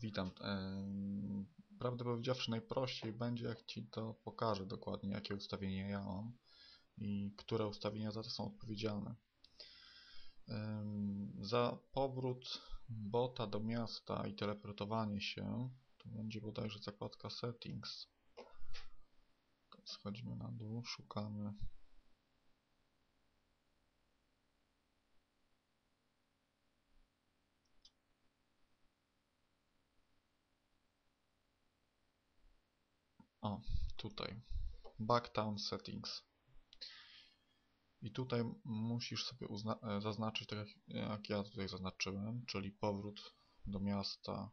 Witam. Prawdę powiedziawszy, najprościej będzie, jak Ci to pokażę dokładnie, jakie ustawienia ja mam i które ustawienia za to są odpowiedzialne. Za powrót bota do miasta i teleportowanie się, to będzie bodajże zakładka Settings. Schodzimy na dół, szukamy O, tutaj. Backtown Settings. I tutaj musisz sobie e, zaznaczyć, tak jak, ja tutaj zaznaczyłem, czyli powrót do miasta,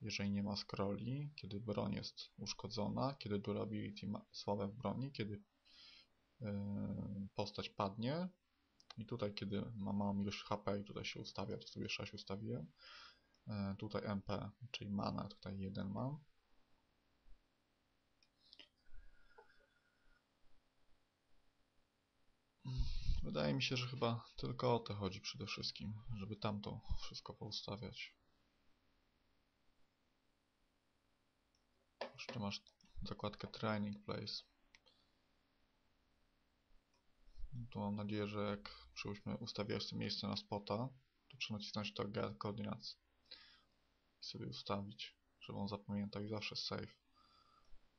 jeżeli nie ma scrolli, kiedy broń jest uszkodzona, kiedy durability ma słabe w broni, kiedy e, postać padnie. I tutaj, kiedy ma małą ilość HP i tutaj się ustawia, to sobie 6 ustawiłem. E, tutaj MP, czyli mana, tutaj jeden mam. Wydaje mi się, że chyba tylko o to chodzi przede wszystkim, żeby tamto wszystko poustawiać. Jeszcze masz zakładkę Training Place. Tu mam nadzieję, że jak przyłóżmy ustawiać to miejsce na spota, to trzeba nacisnąć to Get Coordinates i sobie ustawić, żeby on zapamiętał i zawsze save,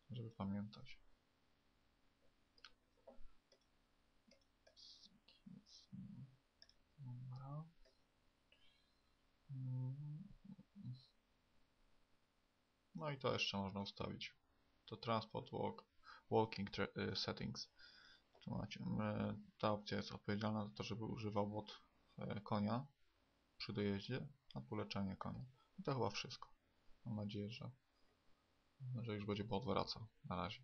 żeby pamiętać. No i to jeszcze można ustawić. To Transport walk, Walking tra- y, Settings. Tu macie. Ta opcja jest odpowiedzialna za to, żeby używał bot e, konia przy dojeździe, a tu leczenie konia. I to chyba wszystko. Mam nadzieję, że, że już będzie bot wracał. Na razie.